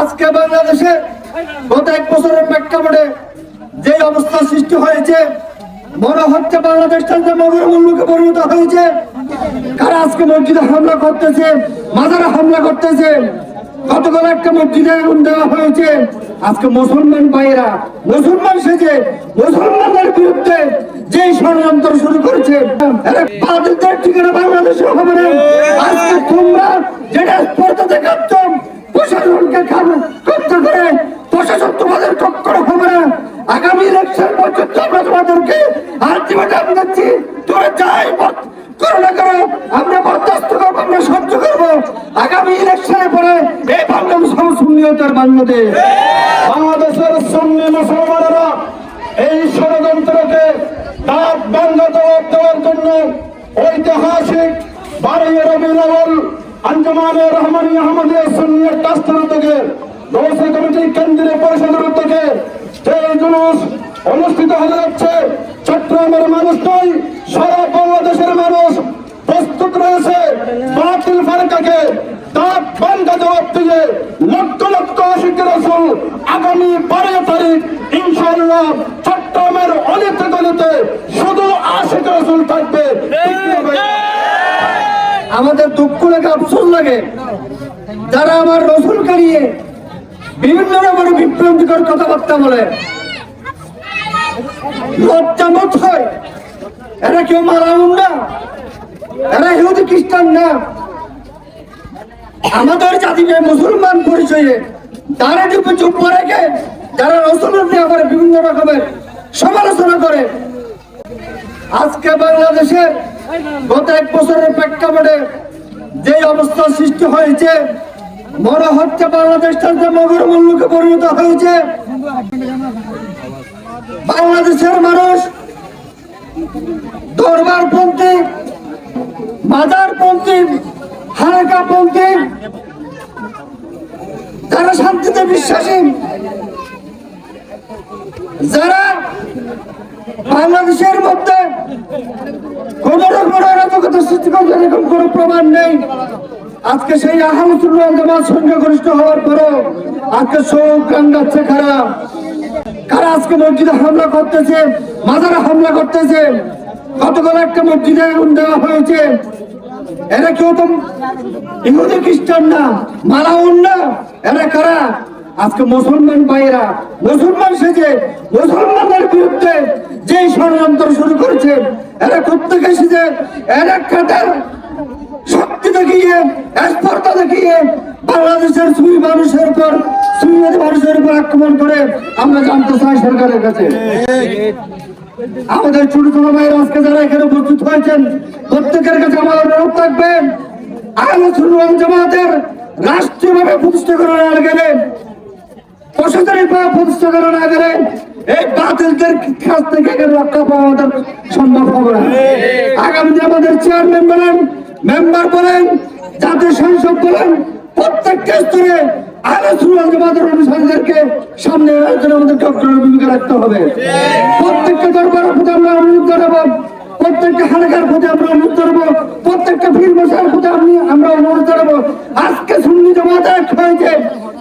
আজকে বাংলাদেশে গত এক বছরের প্রেক্ষাপটে যে অবস্থা সৃষ্টি হয়েছে, মনে হচ্ছে বাংলাদেশটা যে মগর মূল্যকে পরিণত হয়েছে। কারা আজকে মসজিদে হামলা করতেছে, মাজারে হামলা করতেছে? গতকাল একটা মসজিদে আগুন দেওয়া হয়েছে। আজকে মুসলমান ভাইয়েরা, মুসলমান সেজে মুসলমানদের বিরুদ্ধে যে ষড়যন্ত্র শুরু করেছে বাতিলদের ঠিকানা বাংলাদেশে হবে না। আজকে তোমরা যেটা স্পর্ধা দেখাচ্ছ প্রশাসনকে খাবে করতে করে প্রশাসন তোমাদের কক্ষণ হবে না আগামী ইলেকশন পর্যন্ত আমরা তোমাদেরকে আলটিমেটাম দিচ্ছি তোরা যাই করো করো আমরা বরদাস্ত করব আমরা সহ্য করব আগামী ইলেকশনের পরে এই বাংলাদেশ শূন্যতার বাংলাদেশ বাংলাদেশের সুন্নি মুসলমানেরা এই ষড়যন্ত্রকে দাঁত বন্ধ দেওয়ার জন্য ঐতিহাসিক রবিউল আউয়াল আঞ্জুমানে রহমানি আহমদিয়া সুন্নিয়ত ট্রাস্টের থেকে দোষী কমিটি কেন্দ্রীয় পরিষদের উদ্যোগে যে জুলুস অনুষ্ঠিত হতে যাচ্ছে। চট্টগ্রামের মানুষ নয়, সারা বাংলাদেশের মানুষ প্রস্তুত রয়েছে। বাতিল ফারকাকে দাঁত বন্ধ জবাব দিয়ে লক্ষ লক্ষ আশিক রসুল আগামী বারো তারিখ ইনশাল্লাহ চট্টগ্রামের অনেক গলিতে শুধু আশিক রসুল থাকবে। আমাদের দুঃখ লাগে, আফসোস লাগে। যারা আমার রসুল কারিয়ে বিভিন্ন রকমের বিভ্রান্তিকর কথাবার্তা বলে লজ্জাবোধ হয়, এরা কেউ মারাউন না, এরা ইহুদি খ্রিস্টান না। আমাদের জাতিকে মুসলমান পরিচয়ে তারা চুপ চুপ রেখে যারা রসুলের নিয়ে করে বিভিন্ন রকমের সমালোচনা করে আজকে বাংলাদেশে গত এক বছরের প্রেক্ষাপটে যে অবস্থা সৃষ্টি হয়েছে মনে হচ্ছে বাংলাদেশটা যে মগর মূল্যকে পরিণত হয়েছে, বাংলাদেশের মানুষ দরবার পন্থী বাজার পন্থী হালকা পন্থী যারা শান্তিতে বিশ্বাসী, যারা বাংলাদেশের মধ্যে এরকম কোন প্রমাণ নেই। আজকে সেই আহমদুল্লাহ জামাত সংখ্যাগরিষ্ঠ হওয়ার পরও আজকে শোক কান্দাচ্ছে খারাপ কারা? আজকে মসজিদে হামলা করতেছে? মাজারে হামলা করতেছে? গতকাল একটা মসজিদে আগুন দেওয়া হয়েছে? এরা কেউ তো ইহুদি খ্রিস্টান না, মালাউন না? এরা কারা? আজকে মুসলমান ভাইয়েরা, মুসলমান সেজে, মুসলমানদের বিরুদ্ধে যে ষড়যন্ত্র শুরু করেছে, এরা প্রত্যেকে সেজে, এরা কাটার শক্তি দেখিয়ে, স্পর্ধা দেখিয়ে বাংলাদেশের সুই মানুষের উপর সুইয়াদি মানুষের উপর আক্রমণ করে আমরা জানতে চাই সরকারের কাছে। আমাদের ছোট ছোট ভাইয়ের আজকে যারা এখানে উপস্থিত হয়েছেন, প্রত্যেকের কাছে আমার অনুরোধ থাকবে সুন্নাত জামাতের রাষ্ট্রীয়ভাবে প্রতিষ্ঠা করা না গেলে প্রশাসনিক ভাবে প্রতিষ্ঠা করা না গেলে এই বাতিলদের কাছ থেকে রক্ষা পাওয়া সম্ভব হবে না। আগামী আমাদের চেয়ারম্যান বলেন মেম্বার বলেন, জাতীয় সংসদ বলেন, প্রত্যেকটা স্তরে ভূমিকা রাখতে হবে। প্রত্যেকটা দরবারের প্রতি আমরা অনুরোধ জানাব, প্রত্যেকটা হালকার প্রতি আমরা অনুরোধ জানাব, প্রত্যেকটা মশার প্রতি আমি আমরা অনুরোধ আজকে সুন্নি জামাত হয়েছে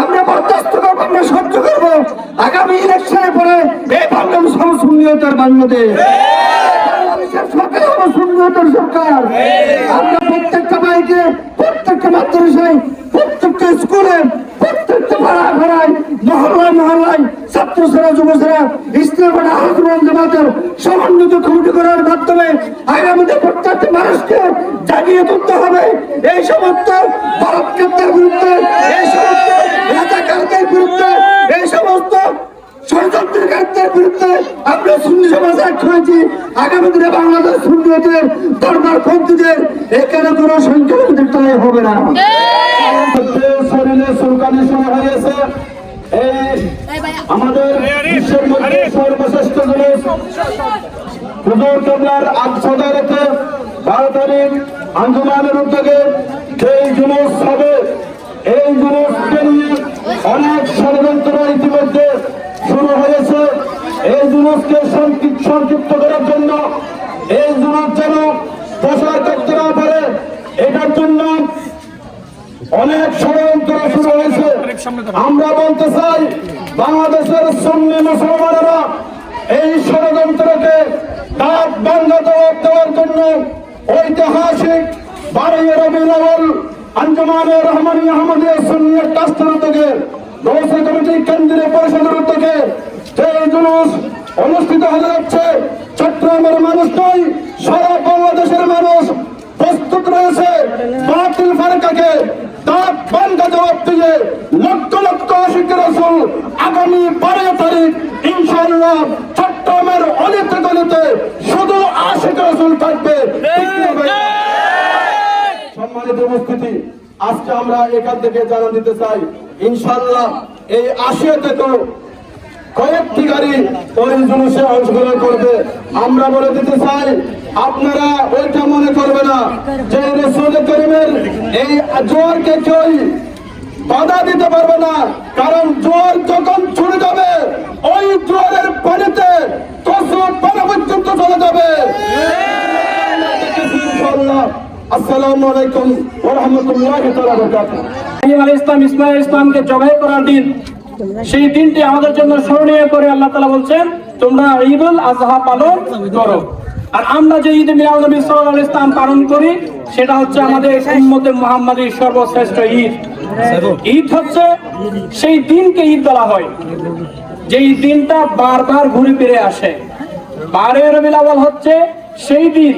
আমরা বরদাস্ত সহ্য করব। আগামী ইলেকশনের পরে এই বাংলাদেশ। হবে শূন্যতার বাংলাদেশ সরকার। আমরা প্রত্যেকটা বাইকে প্রত্যেকটা মাদ্রাসায় প্রত্যেকটা স্কুলে, প্রত্যেকটা পাড়া পাড়ায় মহল্লায় মহল্লায় ছাত্র সেরা যুব সেরা ইসলামের আলোচনা জামাতের সমন্বিত কমিটি করার মাধ্যমে আগামীতে প্রত্যেকটা মানুষকে জাগিয়ে তুলতে হবে। এই সমস্ত বলাৎকারদের বিরুদ্ধে, এই সমস্ত রাজাকারদের বিরুদ্ধে, এই সমস্ত আমরা সুন্নি সমাজ এক আগামী দিনে বাংলাদেশ সুন্নিয়তের দরবার পন্থীদের এখানে কোনো সংখ্যালঘুদের তলায় হবে না। শরীরে সুলকানি শুরু হয়েছে। এই আমাদের বিশ্বের মধ্যে সর্বশ্রেষ্ঠ জিনিস হুজুর কেবলার আত্মদারতে ভারতের আঞ্জুমানের উদ্যোগে সেই জুলুস হবে, এই জুলুসকে নিয়ে অনেক ষড়যন্ত্র ইতিমধ্যে শুরু হয়েছে। এই জুলুসকে সংক্ষিপ্ত করার জন্য, এই জুলুস যেন প্রসার করতে না পারে, এটার জন্য অনেক ষড়যন্ত্র শুরু হয়েছে। আমরা বলতে চাই, বাংলাদেশের সুন্নি মুসলমানেরা এই ষড়যন্ত্রকে তার জবাব দেওয়ার জন্য ঐতিহাসিক বারোই রবিউল আউয়াল আঞ্জুমানে রহমানি আহমদিয়া সুন্নি ট্রাস্টের উদ্যোগে ব্যবস্থা কমিটি কেন্দ্রীয় পরিষদের উদ্যোগে যে জুলুস অনুষ্ঠিত হতে যাচ্ছে চট্টগ্রামের মানুষ নয়, সারা বাংলাদেশের মানুষ প্রস্তুত রয়েছে বাতিল ফারকাকে। বান্ধা জবাব দিয়ে লক্ষ লক্ষ আশিক রসুল আগামী বারো তারিখ ইনশাল্লাহ চট্টগ্রামের অলিতে গলিতে শুধু আশিক রসুল থাকবে? সম্মানিত উপস্থিতি, আজকে আমরা এখান থেকে জানা দিতে চাই ইনশাল্লাহ এই আশিয়া তো কয়েকটি গাড়ি ওই জুলুসে অংশগ্রহণ করবে আমরা বলে দিতে চাই আপনারা ওইটা মনে করবে না যে রসুল করিমের এই জোয়ারকে কেউ বাধা দিতে পারবে না। কারণ জোয়ার যখন ছুটে যাবে, ওই জোয়ারের পানিতে কসু পানা পর্যন্ত চলে যাবে। দিন, সেই দিনটি আমাদের জন্য স্মরণীয় করে আল্লাহ বলছেন, তোমরা ঈদুল আজহা পালন করো। আর আমরা যে ঈদ মিলাদ নবী সাল্লাল্লাহু আলাইহি ইসলাম পালন করি, সেটা হচ্ছে আমাদের উম্মতে মুহাম্মাদীর সর্বশ্রেষ্ঠ ঈদ। ঈদ হচ্ছে সেই দিনকে ঈদ বলা হয়। যেই দিনটা বারবার ঘুরে ফিরে আসে। বারে রবিউল আউয়াল হচ্ছে সেই দিন।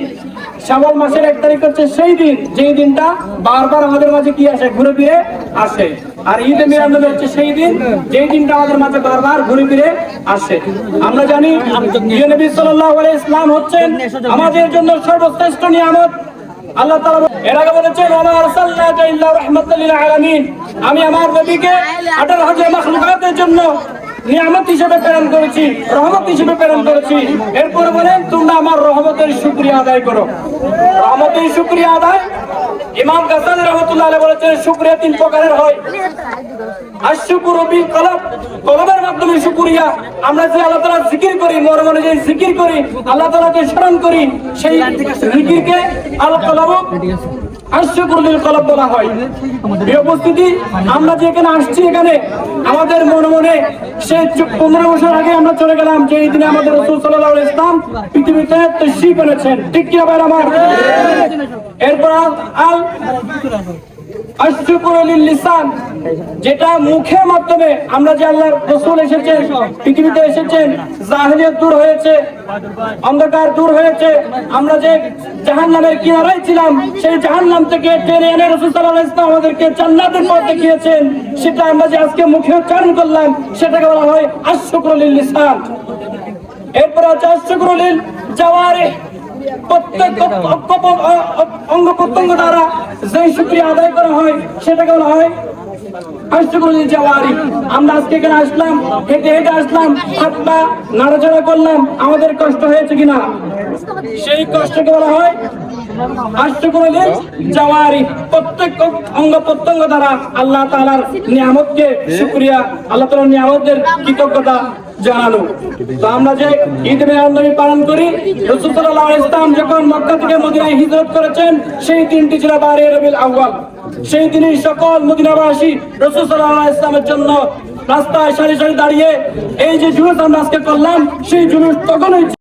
শ্রাবণ মাসের এক তারিখ হচ্ছে সেই দিন। যেই দিনটা বারবার আমাদের মাঝে কি আসে? ঘুরে ফিরে আসে। আর ঈদ নবী হচ্ছে সেই দিন, যেই দিনটা আমাদের মাঝে বারবার ঘুরে ফিরে আসে। আমরা জানি নবী আলাইহি ইসলাম হচ্ছেন আমাদের জন্য সর্বশ্রেষ্ঠ নিয়ামত। আল্লাহ তাআলা এর আগে বলেছেন, ওয়া মা আরসালনাকা ইল্লা রাহমাতাল লিল আলামিন। আমি আমার নবীকে আঠারো হাজার মাখলুকাতের জন্য নিয়ামত হিসেবে প্রেরণ করেছি, রহমত হিসেবে প্রেরণ করেছি। এরপরে বলেন, তোমরা আমার রহমতের শুকরিয়া আদায় করো। রহমতের শুকরিয়া আদায় ইমাম গাছালি রহমতুল্লাহ বলেছেন, শুক্রিয়া তিন প্রকারের হয়। আর বিল কলব। কলবের মাধ্যমে শুকুরিয়া। আমরা যে আল্লাহ তালা জিকির করি মর মনে যে জিকির করি, আল্লাহ তালাকে স্মরণ করি, সেই জিকিরকে আল কলব আমরা যে এখানে আসছি এখানে, আমাদের মনে মনে সে পনেরো বছর আগে আমরা চলে গেলাম যে এই দিনে আমাদের রসুল সাল্লাহ ইসলাম পৃথিবীতে তশরিফ এনেছেন। ঠিক কি আমার? এরপর যেটা মুখের মাধ্যমে আমরা যে আল্লাহর রসুল এসেছেন, পৃথিবীতে এসেছেন, জাহিলিয়ত দূর হয়েছে, অন্ধকার দূর হয়েছে, আমরা যে জাহান্নামের কিনারায় ছিলাম, সেই জাহান্নাম থেকে টেনে এনে রসুল ওয়াসাল্লাম আমাদেরকে জান্নাতের পথ দেখিয়েছেন, সেটা আমরা যে আজকে মুখে উচ্চারণ করলাম, সেটাকে বলা হয় আশুকুরুল লিসান। এরপর আছে আশুকুরুল জাওয়ারিহ। প্রত্যেক অঙ্গ- প্রত্যঙ্গ দ্বারা যে সুক্রিয়া আদায় করা হয় সেটাকে বলা হয় আমাদের কষ্ট হয়েছে কিনা? সেই কষ্টকে বলা হয় জাওয়ারি প্রত্যেক অঙ্গ প্রত্যঙ্গ দ্বারা আল্লাহ তাআলার নিয়ামতকে শুকরিয়া, আল্লাহ তাআলার নিয়ামতের কৃতজ্ঞতা জানানো তো আমরা যে ঈদ মিলাদ পালন করি, রাসূল সাল্লাল্লাহু আলাইহি ইসলাম যখন মক্কা থেকে মদিনায় হিজরত করেছেন, সেই তিনটি ছিল বারে রবিউল আউয়াল। সেই দিনই সকল মদিনাবাসী রসুল সাল্লাহ ইসলামের জন্য রাস্তায় সারি সারি দাঁড়িয়ে এই যে জুলুস আমরা আজকে করলাম, সেই জুলুস তখনই